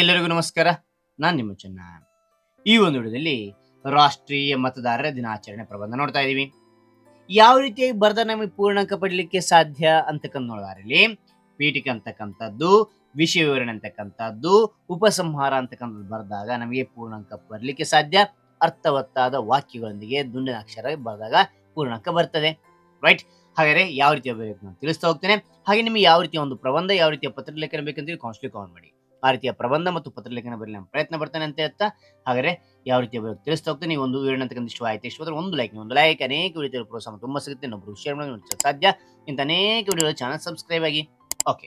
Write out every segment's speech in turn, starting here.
ಎಲ್ಲರಿಗೂ ನಮಸ್ಕಾರ. ನಾನು ನಿಮ್ಮ ಚೆನ್ನ. ಈ ಒಂದು ವಿಡಿಯೋದಲ್ಲಿ ರಾಷ್ಟ್ರೀಯ ಮತದಾರರ ದಿನಾಚರಣೆ ಪ್ರಬಂಧ ನೋಡ್ತಾ ಇದ್ದೀವಿ ಯಾವ ರೀತಿಯಾಗಿ ಬರೆದ ನಮಗೆ ಪೂರ್ಣಾಂಕ ಪಡಲಿಕ್ಕೆ ಸಾಧ್ಯ ಅಂತಕ್ಕಂಥ ನೋಡಿದಾರಲ್ಲಿ ಪೀಠಿಕೆ ಅಂತಕ್ಕಂಥದ್ದು, ವಿಷಯ ವಿವರಣೆ ಅಂತಕ್ಕಂಥದ್ದು, ಉಪಸಂಹಾರ ಅಂತಕ್ಕಂಥದ್ದು ಬರೆದಾಗ ನಮಗೆ ಪೂರ್ಣಾಂಕ ಬರಲಿಕ್ಕೆ ಸಾಧ್ಯ. ಅರ್ಥವತ್ತಾದ ವಾಕ್ಯಗಳೊಂದಿಗೆ ದುಂಡಿನ ಅಕ್ಷರ ಬರೆದಾಗ ಪೂರ್ಣಾಂಕ ಬರ್ತದೆ. ರೈಟ್ ಹಾಗಾದ್ರೆ ಯಾವ ರೀತಿ ಬರಬೇಕು ನಾನು ತಿಳಿಸ್ತಾ ಹೋಗ್ತೇನೆ. ಹಾಗೆ ನಿಮಗೆ ಯಾವ ರೀತಿಯ ಒಂದು ಪ್ರಬಂಧ, ಯಾವ ರೀತಿಯ ಪತ್ರಲೇಖನ ಬೇಕಂತೇಳಿ ಕಾನ್ಸ್ಟ್ಲಿ ಕಾಲ್ ಮಾಡಿ. ಆ ರೀತಿಯ ಪ್ರಬಂಧ ಮತ್ತು ಪತ್ರಲೇಖನ ಬರಲಿ ನಾನು ಪ್ರಯತ್ನ ಪಡ್ತೇನೆ ಅಂತ ಹೇಳ್ತಾ, ಹಾಗಾದ್ರೆ ಯಾವ ರೀತಿಯ ತಿಳಿಸ್ತಾ ಹೋಗ್ತೀನಿ. ಈ ಒಂದು ಅಂತಕ್ಕಂಥ ಇಷ್ಟ ಆಯ್ತು ಇಷ್ಟ ಒಂದು ಲೈಕ್ ಒಂದು ಲೈಕ್ ಅನೇಕ ವಿಡಿಯೋ ಪ್ರೋತ್ಸಾಹ ತುಂಬ ಸಿಗುತ್ತೆ. ಇನ್ನೊಬ್ರು ಶೇರ್ ಮಾಡಿ ಸಾಧ್ಯ. ಇಂಥ ಅನೇಕ ವಿಡಿಯೋ ಚಾನಲ್ ಸಬ್ಸ್ಕ್ರೈಬ್ ಆಗಿ ಓಕೆ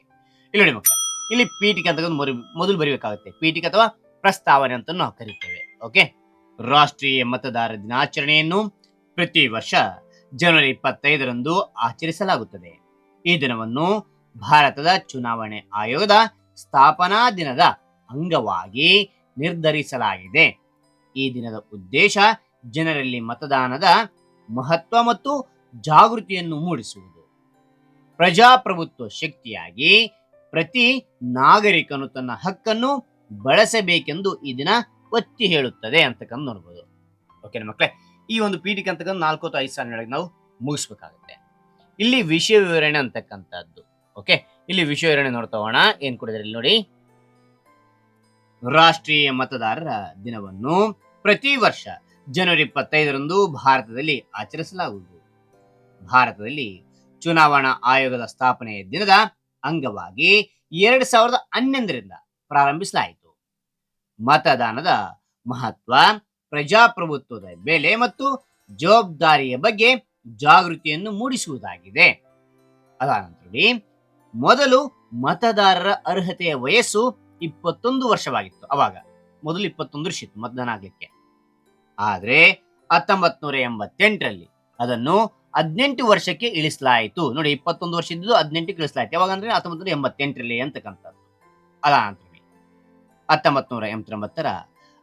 ಇಲ್ಲಿ ನೋಡಿ ಮಕ್ಕಳ, ಇಲ್ಲಿ ಪೀಠಿಕೆ ಅಂತಕ್ಕಂಥ ಮೊದಲು ಮೊದಲು ಬರೀಬೇಕಾಗುತ್ತೆ. ಪೀಠಿಕೆ ಅಥವಾ ಪ್ರಸ್ತಾವನೆ ಅಂತ ನಾವು ಕರೀತೇವೆ ಓಕೆ ರಾಷ್ಟ್ರೀಯ ಮತದಾರ ದಿನಾಚರಣೆಯನ್ನು ಪ್ರತಿ ವರ್ಷ ಜನವರಿ ಇಪ್ಪತ್ತೈದರಂದು ಆಚರಿಸಲಾಗುತ್ತದೆ. ಈ ದಿನವನ್ನು ಭಾರತದ ಚುನಾವಣೆ ಆಯೋಗದ ಸ್ಥಾಪನಾ ದಿನದ ಅಂಗವಾಗಿ ನಿರ್ಧರಿಸಲಾಗಿದೆ. ಈ ದಿನದ ಉದ್ದೇಶ ಜನರಲ್ಲಿ ಮತದಾನದ ಮಹತ್ವ ಮತ್ತು ಜಾಗೃತಿಯನ್ನು ಮೂಡಿಸುವುದು. ಪ್ರಜಾಪ್ರಭುತ್ವ ಶಕ್ತಿಯಾಗಿ ಪ್ರತಿ ನಾಗರಿಕನು ತನ್ನ ಹಕ್ಕನ್ನು ಬಳಸಬೇಕೆಂದು ಈ ದಿನ ಒತ್ತಿ ಹೇಳುತ್ತದೆ ಅಂತಕ್ಕಂಥ ನೋಡ್ಬೋದು. ಓಕೆ ಮಕ್ಕಳೇ ಈ ಒಂದು ಪೀಠಿಕೆ ಅಂತಕ್ಕಂಥ ನಾಲ್ಕು ಐದು ಸಾಲಿನೊಳಗೆ ನಾವು ಮುಗಿಸ್ಬೇಕಾಗುತ್ತೆ. ಇಲ್ಲಿ ವಿಷಯ ವಿವರಣೆ ಅಂತಕ್ಕಂಥದ್ದು. ಓಕೆ ಇಲ್ಲಿ ವಿಷಯ ವಿವರಣೆ ನೋಡ್ತಾ ಹೋಗೋಣ. ಏನ್ ಕೊಡಿದ್ರೆ ಇಲ್ಲಿ ನೋಡಿ. ರಾಷ್ಟ್ರೀಯ ಮತದಾರರ ದಿನವನ್ನು ಪ್ರತಿ ವರ್ಷ ಜನವರಿ ಇಪ್ಪತ್ತೈದರಂದು ಭಾರತದಲ್ಲಿ ಆಚರಿಸಲಾಗುವುದು. ಭಾರತದಲ್ಲಿ ಚುನಾವಣಾ ಆಯೋಗದ ಸ್ಥಾಪನೆಯ ದಿನದ ಅಂಗವಾಗಿ ಎರಡ್ ಸಾವಿರದ ಹನ್ನೊಂದರಿಂದ ಪ್ರಾರಂಭಿಸಲಾಯಿತು. ಮತದಾನದ ಮಹತ್ವ, ಪ್ರಜಾಪ್ರಭುತ್ವದ ಬೆಲೆ ಮತ್ತು ಜವಾಬ್ದಾರಿಯ ಬಗ್ಗೆ ಜಾಗೃತಿಯನ್ನು ಮೂಡಿಸುವುದಾಗಿದೆ. ಅದಾನಂತರ ಮೊದಲು ಮತದಾರರ ಅರ್ಹತೆಯ ವಯಸ್ಸು ಇಪ್ಪತ್ತೊಂದು ವರ್ಷವಾಗಿತ್ತು, ಅವಾಗ. ಮೊದಲು ಇಪ್ಪತ್ತೊಂದು ವರ್ಷ ಇತ್ತು ಮತದಾನ ಆಗ್ಲಿಕ್ಕೆ. ಆದ್ರೆ ಹತ್ತೊಂಬತ್ ನೂರ ಎಂಬತ್ತೆಂಟರಲ್ಲಿ ಅದನ್ನು ಹದಿನೆಂಟು ವರ್ಷಕ್ಕೆ ಇಳಿಸಲಾಯಿತು. ನೋಡಿ, ಇಪ್ಪತ್ತೊಂದು ವರ್ಷ ಇದ್ದು ಹದಿನೆಂಟಕ್ಕೆ ಇಳಿಸಲಾಯಿತು. ಯಾವಾಗ ಅಂದ್ರೆ ಹತ್ತೊಂಬತ್ತು ನೂರ ಎಂಬತ್ತೆಂಟರಲ್ಲಿ ಅಂತಕ್ಕಂಥದ್ದು. ಅಲ್ಲ ಅಂತೇಳಿ ಹತ್ತೊಂಬತ್ ನೂರ ಎಂಬತ್ತೊಂಬತ್ತರ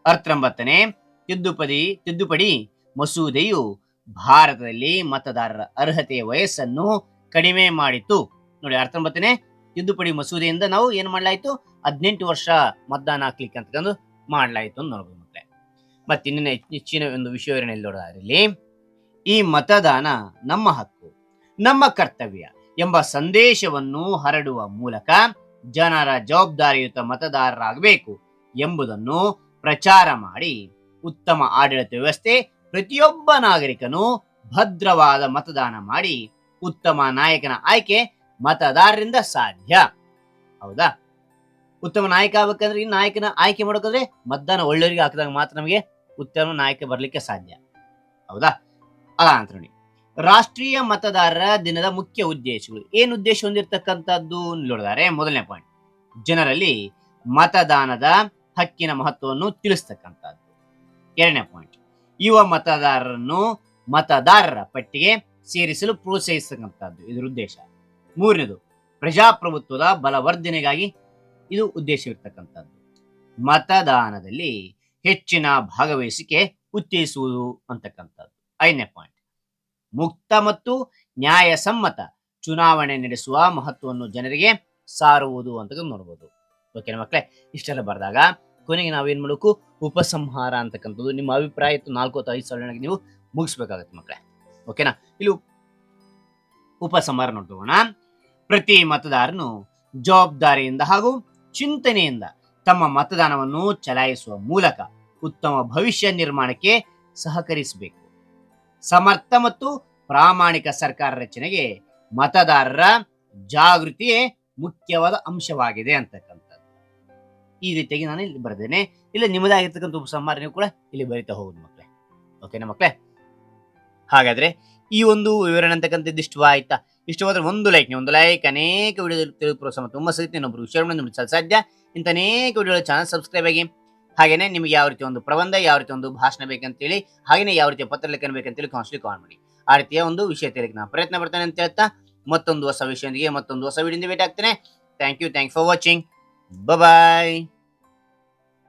ಅರ್ಥೊಂಬತ್ತನೇ ತಿದ್ದುಪಡಿ ತಿದ್ದುಪಡಿ ಮಸೂದೆಯು ಭಾರತದಲ್ಲಿ ಮತದಾರರ ಅರ್ಹತೆಯ ವಯಸ್ಸನ್ನು ಕಡಿಮೆ ಮಾಡಿತು. ನೋಡಿ ಹತ್ತೊಂಬತ್ತನೇ ತಿದ್ದುಪಡಿ ಮಸೂದೆಯಿಂದ ನಾವು ಏನ್ ಮಾಡ್ಲಾಯ್ತು? ಹದಿನೆಂಟು ವರ್ಷ ಮತದಾನ ಹಾಕ್ಲಿಕ್ಕೆ ಅಂತಕೊಂಡು ಮಾಡ್ಲಾಯ್ತು ಅಂತ ನೋಡ್ಬೋದು ಮತ್ತೆ ಮತ್ತೆ ಇನ್ನೇನು ಹೆಚ್ಚಿನ ಒಂದು ವಿಷಯ ವಿವರಣೆಯಲ್ಲಿ ನೋಡೋದ್ರಲ್ಲಿ ಈ ಮತದಾನ ನಮ್ಮ ಹಕ್ಕು, ನಮ್ಮ ಕರ್ತವ್ಯ ಎಂಬ ಸಂದೇಶವನ್ನು ಹರಡುವ ಮೂಲಕ ಜನರ ಜವಾಬ್ದಾರಿಯುತ ಮತದಾರರಾಗಬೇಕು ಎಂಬುದನ್ನು ಪ್ರಚಾರ ಮಾಡಿ ಉತ್ತಮ ಆಡಳಿತ ವ್ಯವಸ್ಥೆ, ಪ್ರತಿಯೊಬ್ಬ ನಾಗರಿಕನು ಭದ್ರವಾದ ಮತದಾನ ಮಾಡಿ ಉತ್ತಮ ನಾಯಕನ ಆಯ್ಕೆ ಮತದಾರರಿಂದ ಸಾಧ್ಯ. ಹೌದಾ? ಉತ್ತಮ ನಾಯಕ ಆಗ್ಬೇಕಂದ್ರೆ ಈ ನಾಯಕನ ಆಯ್ಕೆ ಮಾಡೋಕಂದ್ರೆ ಮತದಾನ ಒಳ್ಳೆಯವರಿಗೆ ಹಾಕಿದಾಗ ಮಾತ್ರ ನಮಗೆ ಉತ್ತಮ ನಾಯಕ ಬರ್ಲಿಕ್ಕೆ ಸಾಧ್ಯ. ಹೌದಾ? ಅಲ್ಲ ಅಂತ ನೋಡಿ ರಾಷ್ಟ್ರೀಯ ಮತದಾರರ ದಿನದ ಮುಖ್ಯ ಉದ್ದೇಶಗಳು. ಏನು ಉದ್ದೇಶ ಹೊಂದಿರತಕ್ಕಂಥದ್ದು ನೋಡಿದಾರೆ ಮೊದಲನೇ ಪಾಯಿಂಟ್ ಜನರಲ್ಲಿ ಮತದಾನದ ಹಕ್ಕಿನ ಮಹತ್ವವನ್ನು ತಿಳಿಸ್ತಕ್ಕಂಥದ್ದು. ಎರಡನೇ ಪಾಯಿಂಟ್ ಯುವ ಮತದಾರರನ್ನು ಮತದಾರರ ಪಟ್ಟಿಗೆ ಸೇರಿಸಲು ಪ್ರೋತ್ಸಾಹಿಸತಕ್ಕಂಥದ್ದು. ಇದರ ಉದ್ದೇಶ. ಮೂರನೇದು, ಪ್ರಜಾಪ್ರಭುತ್ವದ ಬಲವರ್ಧನೆಗಾಗಿ ಇದು ಉದ್ದೇಶವಿರ್ತಕ್ಕಂಥದ್ದು. ಮತದಾನದಲ್ಲಿ ಹೆಚ್ಚಿನ ಭಾಗವಹಿಸಿಕೆ ಉತ್ತೇಜಿಸುವುದು ಅಂತಕ್ಕಂಥದ್ದು. ಐದನೇ ಪಾಯಿಂಟ್ ಮುಕ್ತ ಮತ್ತು ನ್ಯಾಯಸಮ್ಮತ ಚುನಾವಣೆ ನಡೆಸುವ ಮಹತ್ವವನ್ನು ಜನರಿಗೆ ಸಾರುವುದು ಅಂತ ನೋಡ್ಬೋದು. ಓಕೆನಾ ಮಕ್ಕಳೇ ಇಷ್ಟೆಲ್ಲ ಬರೆದಾಗ ಕೊನೆಗೆ ನಾವೇನ್ ಮಾಡಬೇಕು? ಉಪಸಂಹಾರ ಅಂತಕ್ಕಂಥದ್ದು ನಿಮ್ಮ ಅಭಿಪ್ರಾಯ ಇತ್ತು. ನಾಲ್ಕು ಅಥವಾ ಐದು ಸಾವಿರ ನೀವು ಮುಗಿಸ್ಬೇಕಾಗತ್ತೆ ಮಕ್ಕಳೇ ಓಕೆನಾ ಇಲ್ಲಿ ಉಪಸಂಹಾರ ನೋಡ್ತೋಣ ಪ್ರತಿ ಮತದಾರನು ಜವಾಬ್ದಾರಿಯಿಂದ ಹಾಗೂ ಚಿಂತನೆಯಿಂದ ತಮ್ಮ ಮತದಾನವನ್ನು ಚಲಾಯಿಸುವ ಮೂಲಕ ಉತ್ತಮ ಭವಿಷ್ಯ ನಿರ್ಮಾಣಕ್ಕೆ ಸಹಕರಿಸಬೇಕು. ಸಮರ್ಥ ಮತ್ತು ಪ್ರಾಮಾಣಿಕ ಸರ್ಕಾರ ರಚನೆಗೆ ಮತದಾರರ ಜಾಗೃತಿಯೇ ಮುಖ್ಯವಾದ ಅಂಶವಾಗಿದೆ ಅಂತಕ್ಕಂಥದ್ದು. ಈ ರೀತಿಯಾಗಿ ನಾನು ಇಲ್ಲಿ ಬರೆದೇನೆ. ಇಲ್ಲ ನಿಮ್ಮದಾಗಿರ್ತಕ್ಕಂಥ ಉಪಸಂಹಾರ ನೀವು ಕೂಡ ಇಲ್ಲಿ ಬರಿತಾ ಹೋಗುದು ಮಕ್ಕಳೇ. ಓಕೆನಾ ಮಕ್ಕಳೇ? ಹಾಗಾದ್ರೆ ಈ ಒಂದು ವಿವರಣೆ ಅಂತಕ್ಕಂಥದ್ದು ಇಷ್ಟವಾಯ್ತಾ? ಇಷ್ಟವಾದ್ರೆ ಒಂದು ಲೈಕ್ ಒಂದು ಲೈಕ್ ಅನೇಕ ವಿಡಿಯೋ ತಿಳಿದು ಪ್ರೋತ್ಸಾಹ ತುಂಬ ಸಿಗುತ್ತೆ ಇನ್ನೊಬ್ರು ಮಾಡಿ ಸಾಧ್ಯ ಇಂಥ ಅನೇಕ ವಿಡಿಯೋ ಚಾನಲ್ ಸಬ್ಸ್ಕ್ರೈಬ್ ಆಗಿ, ಹಾಗೇನೆ ನಿಮಗೆ ಯಾವ ರೀತಿ ಒಂದು ಪ್ರಬಂಧ, ಯಾವ ರೀತಿ ಒಂದು ಭಾಷಣ ಬೇಕಂತೇಳಿ, ಹಾಗೇನೆ ಯಾವ ರೀತಿಯ ಪತ್ರಲೇಖನ ಬೇಕಂತೇಳಿ ಕಾನ್ಸ್ಟ್ಲಿ ಕಾಲ್ ಮಾಡಿ. ಆ ರೀತಿಯ ಒಂದು ವಿಷಯ ತಿಳಿಗೆ ನಾನು ಪ್ರಯತ್ನ ಪಡ್ತೇನೆ ಅಂತ ಹೇಳ್ತಾ, ಮತ್ತೊಂದು ಹೊಸ ವಿಷಯದೊಂದಿಗೆ ಮತ್ತೊಂದು ಹೊಸ ವಿಡಿಯೋದಿಂದ ಭೇಟಿ ಆಗ್ತೇನೆ thank you thank for watching bye